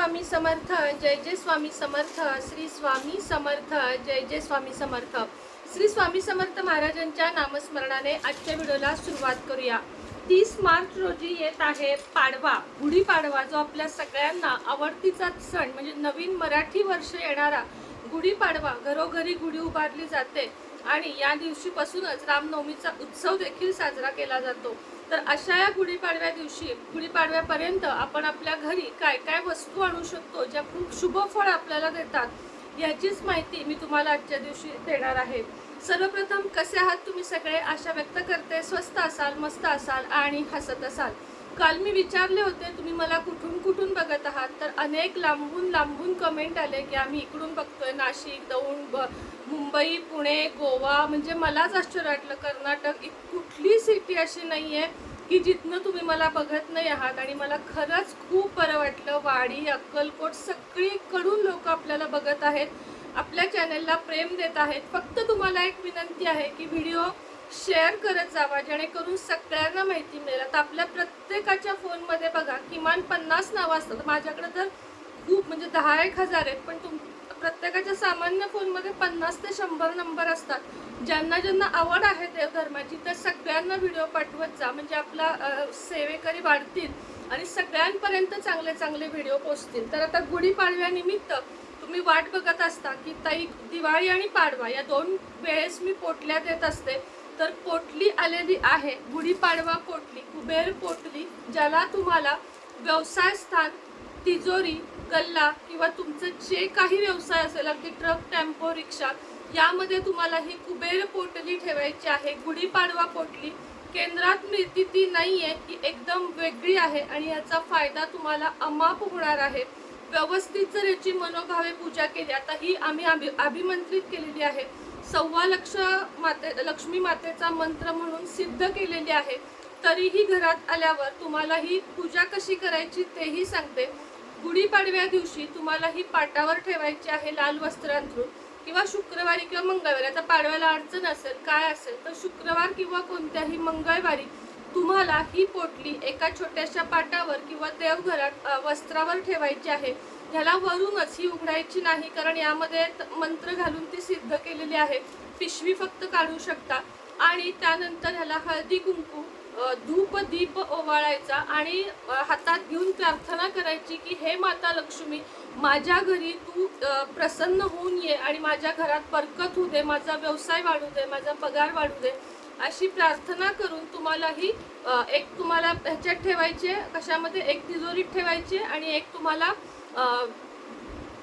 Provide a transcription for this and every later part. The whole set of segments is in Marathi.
स्वामी समर्थ जय जय स्वामी समर्थ श्री स्वामी समर्थ जय जय स्वामी समर्थ. श्री स्वामी समर्थ महाराजांच्या नामस्मरणाने आजच्या व्हिडिओला सुरुवात करूया. तीस मार्च रोजी येत आहे पाडवा गुढीपाडवा जो आपल्या सगळ्यांना आवडतीचा सण म्हणजे नवीन मराठी वर्ष येणारा गुढीपाडवा घरोघरी गुढी उभारली जाते. आणि या दिवशीपासूनच रामनवमीचा उत्सव देखील साजरा केला जातो. तर अशा या गुढीपाडव्या दिवशी गुढीपाडव्यापर्यंत आपण आपल्या घरी काय काय वस्तू आणू शकतो ज्या खूप शुभ फळ आपल्याला देतात याचीच माहिती मी तुम्हाला आजच्या दिवशी देणार आहे. सर्वप्रथम कसे आहात तुम्ही सगळे? आशा व्यक्त करते. स्वस्त असाल मस्त असाल आणि हसत असाल. काल मी विचारले होते तुम्ही मला कुठून कुठून बघत आहात? तर अनेक लांबून लांबून कमेंट आले की आम्ही इकडून बघतोय नाशिक दौंड मुंबई पुणे गोवा. म्हणजे मलाच आश्चर्य वाटलं कर्नाटक इ- कुठली सिटी अशी नाही आहे की जिथनं तुम्ही मला बघत नाही आहात. आणि मला खरंच खूप बरं वाटलं वाडी अक्कलकोट सगळीकडून लोक आपल्याला बघत आहेत. आपल्या चॅनलला प्रेम देत आहेत. फक्त तुम्हाला एक विनंती आहे की व्हिडिओ शेअर करत जावा जेणेकरून सगळ्यांना माहिती मिळेल. आता आपल्या प्रत्येकाच्या फोनमध्ये बघा किमान पन्नास नावं असतात. माझ्याकडे तर खूप म्हणजे दहा एक हजार आहेत पण तुम प्रत्येकाच्या सामान्य फोनमध्ये पन्नास ते शंभर नंबर असतात. ज्यांना ज्यांना आवड आहे देवधर्माची तर सगळ्यांना व्हिडिओ पाठवत जा. म्हणजे आपला सेवेकरी वाढतील आणि सगळ्यांपर्यंत चांगले चांगले व्हिडिओ पोचतील. तर आता गुढीपाडव्यानिमित्त तुम्ही वाट बघत असता की ताई दिवाळी आणि पाडवा या दोन वेळेस मी पोटल्या देत असते. तर पोटली आलेली आहे गुढीपाडवा पोटली कुबेर पोटली ज्याला तुम्हाला व्यवसाय स्थान तिजोरी गल्ला किंवा तुमचं जे काही व्यवसाय असेल अगदी ट्रक टेम्पो रिक्षा यामध्ये तुम्हाला ही कुबेर पोटली ठेवायची आहे. गुढीपाडवा पोटली केंद्रात मिळती ती नाही आहे ही एकदम वेगळी आहे आणि याचा फायदा तुम्हाला अमाप होणार आहे. व्यवस्थित जर याची मनोभावे पूजा केली आता ही आम्ही अभि अभिमंत्रित केलेली आहे. सव्वा लक्ष माते लक्ष्मी मातेचा मंत्र म्हणून सिद्ध केलेली आहे. तरीही घरात आल्यावर तुम्हाला ही पूजा कशी करायची तेही सांगते. गुढीपाडव्या दिवशी तुम्हाला ही पाटावर ठेवायची आहे लाल वस्त्र अंथरून किंवा शुक्रवारी किंवा मंगळवारी आता पाडव्याला अडचण असेल काय असेल तर शुक्रवार किंवा कोणत्याही मंगळवारी तुम्हाला ही पोटली एका छोट्याशा पाटावर किंवा देवघरात वस्त्रावर ठेवायची आहे. ह्याला वरूनच ही उघडायची नाही कारण यामध्ये मंत्र घालून ती सिद्ध केलेली आहे. पिशवी फक्त काढू शकता. आणि त्यानंतर ह्याला हळदी कुंकू धूप दीप ओवाळायचा आणि हातात घेऊन प्रार्थना करायची की हे माता लक्ष्मी माझ्या घरी तू प्रसन्न होऊन ये आणि माझ्या घरात बरकत होऊ दे माझा व्यवसाय वाढू दे माझा पगार वाढू दे. अशी प्रार्थना करून तुम्हाला ही एक तुम्हाला ह्याच्यात ठेवायचे कशामध्ये? एक तिजोरीत ठेवायचे आणि एक तुम्हाला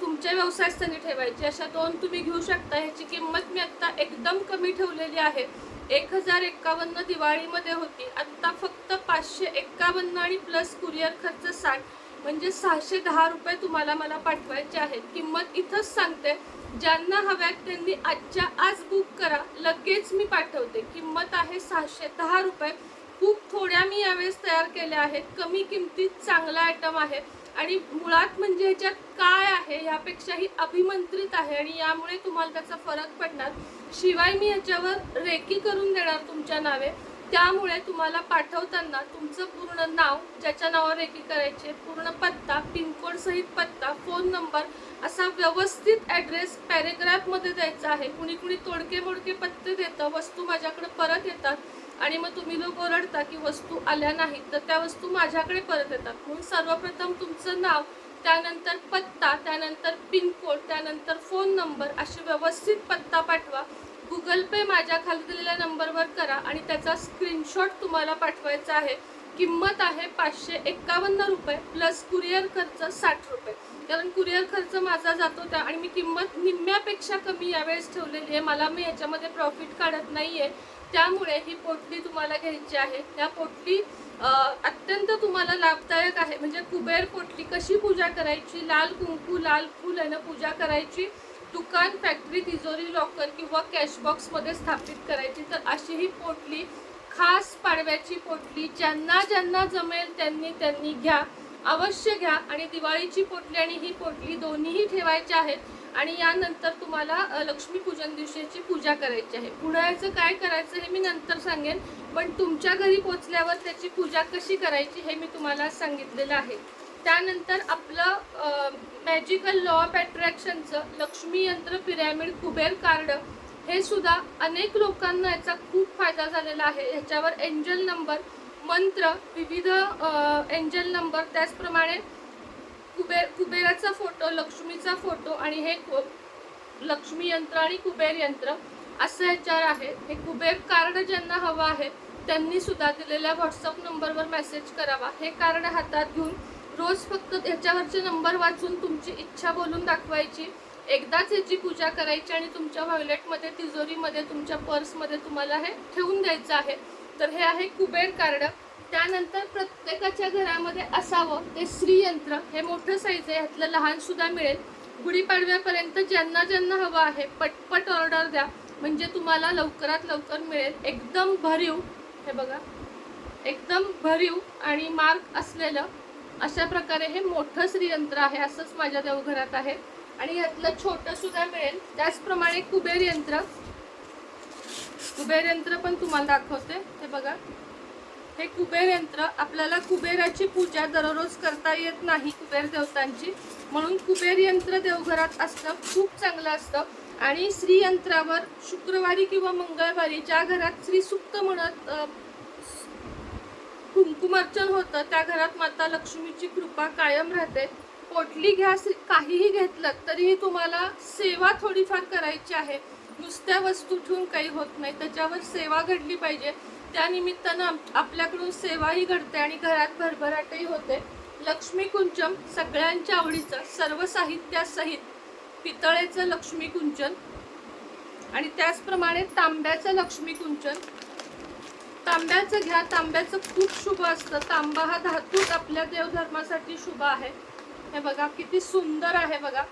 तुमच्या व्यवसायस्थानी ठेवायची. अशा दोन तुम्ही घेऊ शकता. ह्याची किंमत मी आत्ता एकदम कमी ठेवलेली आहे. एक हजार एक्कावन्न दिवाळीमध्ये होती. आत्ता फक्त पाचशे एक्कावन्न आणि प्लस कुरिअर खर्च साठ म्हणजे सहाशे दहा रुपये तुम्हाला मला पाठवायचे आहेत. किंमत इथंच सांगते. ज्यांना हव्यात त्यांनी आजच्या आज बुक करा. लगेच मी पाठवते. किंमत आहे सहाशे दहा रुपये. खूप थोड्या मी यावेळेस तयार केल्या आहेत. कमी किमतीत चांगला आयटम आहे. आणि मुळात म्हणजे ह्याच्यात काय आहे ह्यापेक्षाही अभिमंत्रित आहे आणि यामुळे तुम्हाला त्याचा फरक पडणार. शिवाय मी ह्याच्यावर रेकी करून देणार तुमच्या नावे. त्यामुळे तुम्हाला पाठवताना तुमचं पूर्ण नाव ज्याच्या नावावर रेकी करायचे पूर्ण पत्ता पिनकोड सहित पत्ता फोन नंबर असा व्यवस्थित ॲड्रेस पॅरेग्राफमध्ये द्यायचा आहे. कुणी कुणी तोडके मोडके पत्ते देतं वस्तू माझ्याकडे परत येतात आणि मग तुम्ही लोक ओरडता की वस्तू आल्या नाहीत तर त्या वस्तू माझ्याकडे परत येतात. म्हणून सर्वप्रथम तुमचं नाव त्यानंतर पत्ता त्यानंतर पिनकोड त्यानंतर फोन नंबर अशी व्यवस्थित पत्ता पाठवा. गुगल पे माझ्या खाली दिलेल्या नंबरवर करा आणि त्याचा स्क्रीनशॉट तुम्हाला पाठवायचा आहे. किंमत आहे पाचशे एक्कावन्न रुपये प्लस कुरिअर खर्च साठ रुपये. कारण कुरिअर खर्च माझा जातो त्या आणि मी किंमत निम्म्यापेक्षा कमी यावेळेस ठेवलेली आहे. मला मी याच्यामध्ये प्रॉफिट काढत नाही आहे त्यामुळे ही पोटली तुम्हाला घ्यायची आहे. त्या पोटली अत्यंत तुम्हाला लाभदायक आहे. म्हणजे कुबेर पोटली कशी पूजा करायची? लाल कुंकू लाल फूल यानं पूजा करायची. दुकान फॅक्टरी तिजोरी लॉकर किंवा कॅशबॉक्समध्ये स्थापित करायची. तर अशी ही पोटली खास पाडव्याची पोटली ज्यांना ज्यांना जमेल त्यांनी त्यांनी घ्या. अवश्य घ्या. आणि दिवाळीची पोटली आणि ही पोटली दोन्हीही ठेवायच्या आहेत. आणि यानंतर तुम्हाला लक्ष्मीपूजन दिवशीची पूजा करायची आहे. पुण्याचं काय करायचं हे मी नंतर सांगेन. पण तुमच्या घरी पोचल्यावर त्याची पूजा कशी करायची हे मी तुम्हाला सांगितलेलं आहे. त्यानंतर आपलं मॅजिकल लॉ ऑफ अट्रॅक्शनचं लक्ष्मी यंत्र पिरॅमिड कुबेर कार्ड हे सुद्धा अनेक लोकांना याचा खूप फायदा झालेला आहे. ह्याच्यावर एंजल नंबर मंत्र विविध एंजल नंबर त्याचप्रमाणे कुबेर कुबेराचा फोटो लक्ष्मीचा फोटो आणि हे लक्ष्मी यंत्र आणि कुबेर यंत्र असं ह्याच्यावर आहे. हे कुबेर कार्ड ज्यांना हवं आहे त्यांनी सुद्धा दिलेल्या व्हॉट्सअप नंबरवर मेसेज करावा. हे कार्ड हातात घेऊन रोज फक्त ह्याच्यावरचे नंबर वाचून तुमची इच्छा बोलून दाखवायची. एकदाच याची पूजा करायची आणि तुमच्या व्हायलेटमध्ये तिजोरीमध्ये तुमच्या पर्समध्ये तुम्हाला हे ठेवून द्यायचं आहे. तर हे आहे कुबेर कार्ड. त्यानंतर प्रत्येकाच्या घरामध्ये असावं ते श्रीयंत्र. हे मोठं साईज आहे ह्यातलं लहानसुद्धा मिळेल. गुढीपाडव्यापर्यंत ज्यांना ज्यांना हवं आहे पटपट ऑर्डर द्या. म्हणजे तुम्हाला लवकरात लवकर मिळेल. एकदम भरीव हे बघा. एकदम भरीव आणि मार्क असलेलं अशा प्रकारे हे मोठं श्रीयंत्र आहे असंच माझ्या देवघरात आहे. आणि यातलं छोटं सुद्धा मिळेल. त्याचप्रमाणे कुबेर यंत्र. कुबेर यंत्र पण तुम्हाला दाखवते. हे बघा. हे कुबेर यंत्र आपल्याला कुबेराची पूजा दररोज करता येत नाही कुबेर देवतांची. म्हणून कुबेर यंत्र देवघरात असणं खूप चांगलं असतं. आणि श्रीयंत्रावर शुक्रवारी किंवा मंगळवारी ज्या घरात श्रीसुक्त म्हणत कुंकुमार्चन होतं. त्या घरात माता लक्ष्मीची कृपा कायम राहते. पोटली घ्या काहीही घेतलं तरीही तुम्हाला सेवा थोडीफार करायची आहे. नुसत्या वस्तू ठेवून काही होत नाही. त्याच्यावर सेवा घडली पाहिजे. त्या निमित्तानं आपल्याकडून सेवाही घडते आणि घरात भरभराटही होते. लक्ष्मी कुंचन सगळ्यांच्या आवडीचं सर्व साहित्यासहित पितळेचं लक्ष्मी कुंचन आणि त्याचप्रमाणे तांब्याचं लक्ष्मी कुंचन तांब्याचं घ्या. तांब्याचं खूप शुभ असतं. तांबा हा धातूच आपल्या देवधर्मासाठी शुभ आहे. हे बघा किती सुंदर आहे बघा.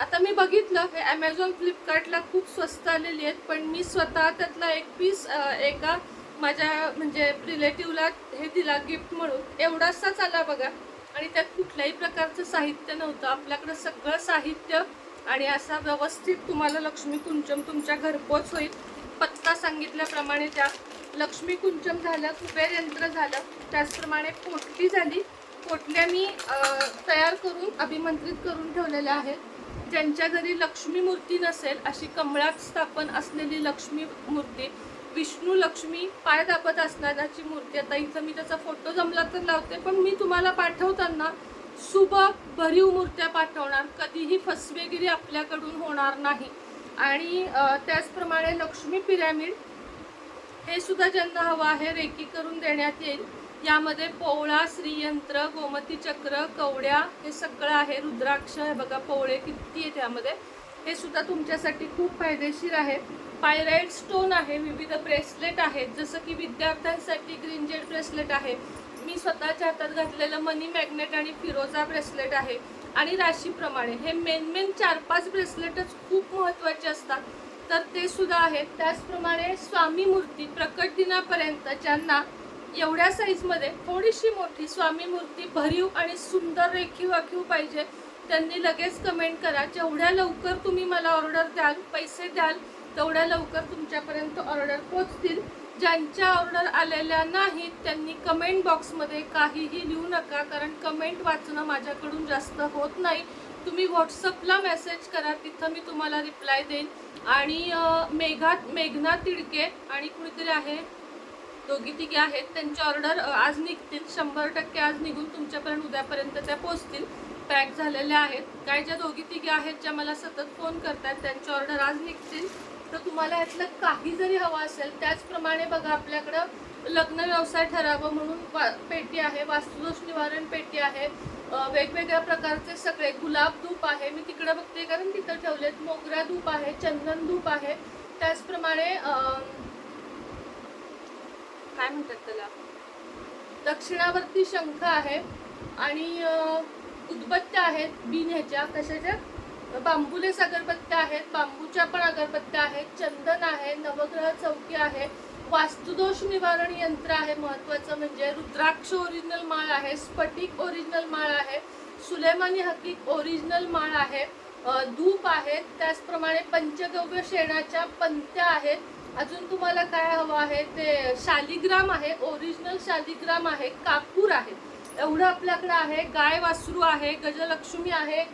आता मी बघितलं हे ॲमेझॉन फ्लिपकार्टला खूप स्वस्त आलेली आहेत पण मी स्वतः त्यातला एक पीस एका माझ्या म्हणजे रिलेटिव्हला हे दिला गिफ्ट म्हणून. एवढासाच आला बघा. आणि त्यात कुठल्याही प्रकारचं साहित्य नव्हतं. आपल्याकडं सगळं साहित्य आणि असा व्यवस्थित तुम्हाला लक्ष्मी कुंचम तुमच्या घरपोच होईल. पत्ता सांगितल्याप्रमाणे त्या लक्ष्मी कुंचम झालं कुबेर यंत्र झालं त्याचप्रमाणे पोटली झाली. पोटल्या मी तयार करून अभिमंत्रित करून ठेवलेल्या आहेत. ज्यांच्या घरी लक्ष्मी मूर्ती नसेल अशी कमळात स्थापन असलेली लक्ष्मी मूर्ती विष्णू लक्ष्मी पाय दाबत असणाऱ्याची मूर्ती आता इथं मी त्याचा फोटो जमला तर लावते पण मी तुम्हाला पाठवताना शुभ भरीव मूर्त्या पाठवणार. कधीही फसवेगिरी आपल्याकडून होणार नाही. आणि त्याचप्रमाणे लक्ष्मी पिरॅमिड हे सुद्धा ज्यांना हवं आहे रेकी करून देण्यात येईल. यामध्ये पोवळा श्रीयंत्र गोमती चक्र कवड्या हे सगळं आहे. रुद्राक्ष हे बघा पोवळे किती आहे त्यामध्ये हे सुद्धा तुमच्यासाठी खूप फायदेशीर आहे. पायराईड स्टोन आहे विविध ब्रेसलेट आहेत. जसं की विद्यार्थ्यांसाठी ग्रीन जेड ब्रेसलेट आहे. मी स्वतःच्या हातात घातलेलं मनी मॅग्नेट आणि फिरोजा ब्रेसलेट आहे. आणि राशीप्रमाणे हे मेन मेन चार पाच ब्रेसलेटच खूप महत्त्वाचे असतात. तर ते सुद्धा आहेत. त्याचप्रमाणे स्वामी मूर्ती प्रकट दिनापर्यंत ज्यांना एवढ्या साईजमध्ये थोडीशी मोठी स्वामी मूर्ती भरीव आणि सुंदर रेखीव आखीव पाहिजे त्यांनी लगेच कमेंट करा. जेवढ्या लवकर तुम्ही मला ऑर्डर द्याल पैसे द्याल तेवढ्या लवकर तुमच्यापर्यंत ऑर्डर पोचतील ज्यांच्या ऑर्डर आलेल्या नाहीत त्यांनी कमेंट बॉक्समध्ये काहीही लिहू नका कारण कमेंट वाचणं माझ्याकडून जास्त होत नाही. तुम्ही व्हॉट्सअपला मेसेज करा तिथं मी तुम्हाला रिप्लाय देईन. आणि मेघा मेघना तिडके आणि कुणीतरी आहे दोघी तिघे आहेत त्यांची ऑर्डर आज निघतील. शंभर टक्के आज निघून तुमच्यापर्यंत उद्यापर्यंत त्या पोचतील. पॅक झालेल्या आहेत. काय ज्या दोघी तिघे आहेत ज्या मला सतत फोन करतात त्यांची ऑर्डर आज निघतील. तर तुम्हाला यातलं काही जरी हवं असेल त्याचप्रमाणे बघा आपल्याकडं लग्न व्यवसाय ठरावं म्हणून वा पेटी आहे वास्तुदोष निवारण पेटी आहे वेगवेगळ्या प्रकारचे सगळे गुलाब धूप आहे मी तिकडं बघते कारण तिथं ठेवलेत मोगरा धूप आहे चंदन धूप आहे त्याचप्रमाणे काय म्हणतात त्याला? दक्षिणावरती शंख आहे आणि अ, उदबत्त्या आहेत बिन ह्याच्या कशाच्या? बांबुलेस अगरबत्त्या आहेत बांबूच्या पण अगरबत्त्या आहेत चंदन आहे नवग्रह चौकी आहे वास्तुदोष निवारण यंत्र आहे महत्वाचं म्हणजे रुद्राक्ष ओरिजिनल माळ आहे स्फटिक ओरिजिनल माळ आहे सुलेमानी हकीक ओरिजिनल माळ आहे धूप आहेत त्याचप्रमाणे पंचगव्य शेणाच्या पंत्या आहेत. अजून तुम्हाला काय हवं आहे ते शालिग्राम आहे ओरिजिनल शालिग्राम आहे कापूर आहे. एवढं आपल्याकडे आहे गाय वासरू आहे गजलक्ष्मी आहे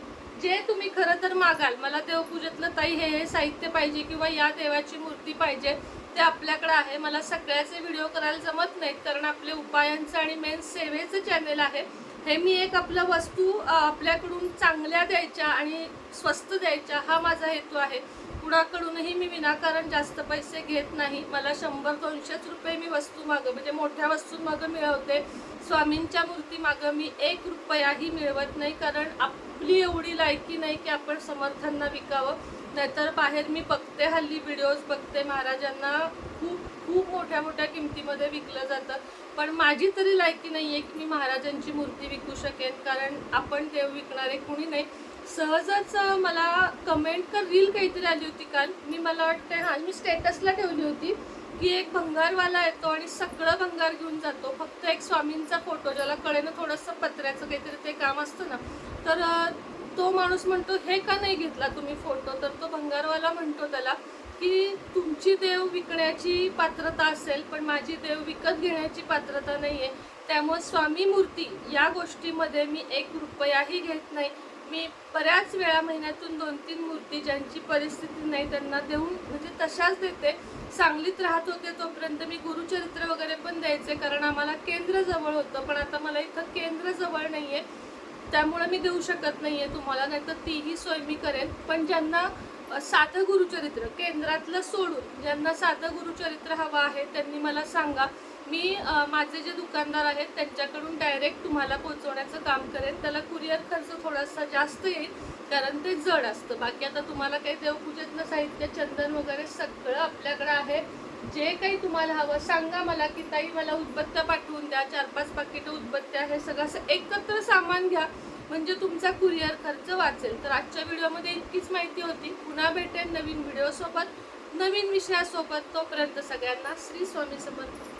जे तुम्ही खरं तर मागाल मला देवपूजेतलं ताई हे हे साहित्य पाहिजे किंवा या देवाची मूर्ती पाहिजे ते आपल्याकडे आहे. मला सगळ्याचे व्हिडिओ करायला जमत नाहीत कारण आपले उपायांचं आणि मेन सेवेचं चॅनेल आहे. हे मी एक आपलं वस्तू आपल्याकडून चांगल्या द्यायच्या आणि स्वस्त द्यायच्या हा माझा हेतू आहे. कुणाकडूनही मी विनाकारण जास्त पैसे घेत नाही. मला शंभर दोनशेच रुपये मी वस्तू मागं म्हणजे मोठ्या वस्तूंमागं मिळवते. स्वामींच्या मूर्ती मागं मी एक रुपयाही मिळवत नाही कारण आप आपली एवढी लायकी नाही की आपण समर्थांना विकावं. नाहीतर बाहेर मी बघते हल्ली व्हिडिओज बघते महाराजांना खूप खूप मोठ्या मोठ्या किमतीमध्ये विकलं जातं. पण माझी तरी लायकी नाही आहे की मी महाराजांची मूर्ती विकू शकेन. कारण आपण देव विकणारे कोणी नाही. सहजच मला कमेंट का रील काहीतरी आली होती काल. मी मला वाटतं हां मी स्टेटसला ठेवली होती. की एक भंगारवाला येतो आणि सगळं भंगार घेऊन जातो. फक्त एक स्वामींचा फोटो ज्याला कळेनं थोडंसं पत्र्याचं काहीतरी ते काम असतं ना तर तो माणूस म्हणतो हे का नाही घेतला तुम्ही फोटो? तर तो भंगारवाला म्हणतो त्याला की तुमची देव विकण्याची पात्रता असेल पण माझी देव विकत घेण्याची पात्रता नाही आहे त्यामुळे स्वामी मूर्ती या गोष्टीमध्ये मी एक रुपयाही घेत नाही. मी बऱ्याच वेळा महिन्यातून दोन तीन मूर्ती ज्यांची परिस्थिती नाही त्यांना देऊन म्हणजे तशाच देते सांगलीत राहत होते तोपर्यंत मी गुरुचरित्र वगैरे पण द्यायचे कारण आम्हाला केंद्र जवळ होतं पण आता मला इथं केंद्र जवळ नाही आहे त्यामुळे मी देऊ शकत नाही आहे तुम्हाला नाही तर तीही सोय मी करेन. पण ज्यांना साधं गुरुचरित्र केंद्रातलं सोडून ज्यांना साधं गुरुचरित्र हवं आहे त्यांनी मला सांगा. मी माझे जे दुकानदार आहेत त्यांच्याकडून डायरेक्ट तुम्हाला पोहोचवण्याचं काम करेन. त्याला कुरिअर खर्च थोडासा जास्त येईल कारण ते जड असतं. बाकी आता तुम्हाला काही देवपूजेतलं साहित्य चंदन वगैरे सगळं आपल्याकडं आहे. जे काही तुम्हाला हवं सांगा मला की ताई मला उदबत्त्या पाठवून द्या. चार पाच पाकिटं उदबत्त्या हे सगळं असं एकत्र सामान घ्या. म्हणजे तुमचा कुरिअर खर्च वाचेल. तर आजच्या व्हिडिओमध्ये इतकीच माहिती होती. पुन्हा भेटेन नवीन व्हिडिओसोबत नवीन विषयासोबत. तोपर्यंत सगळ्यांना श्री स्वामी समर्थ.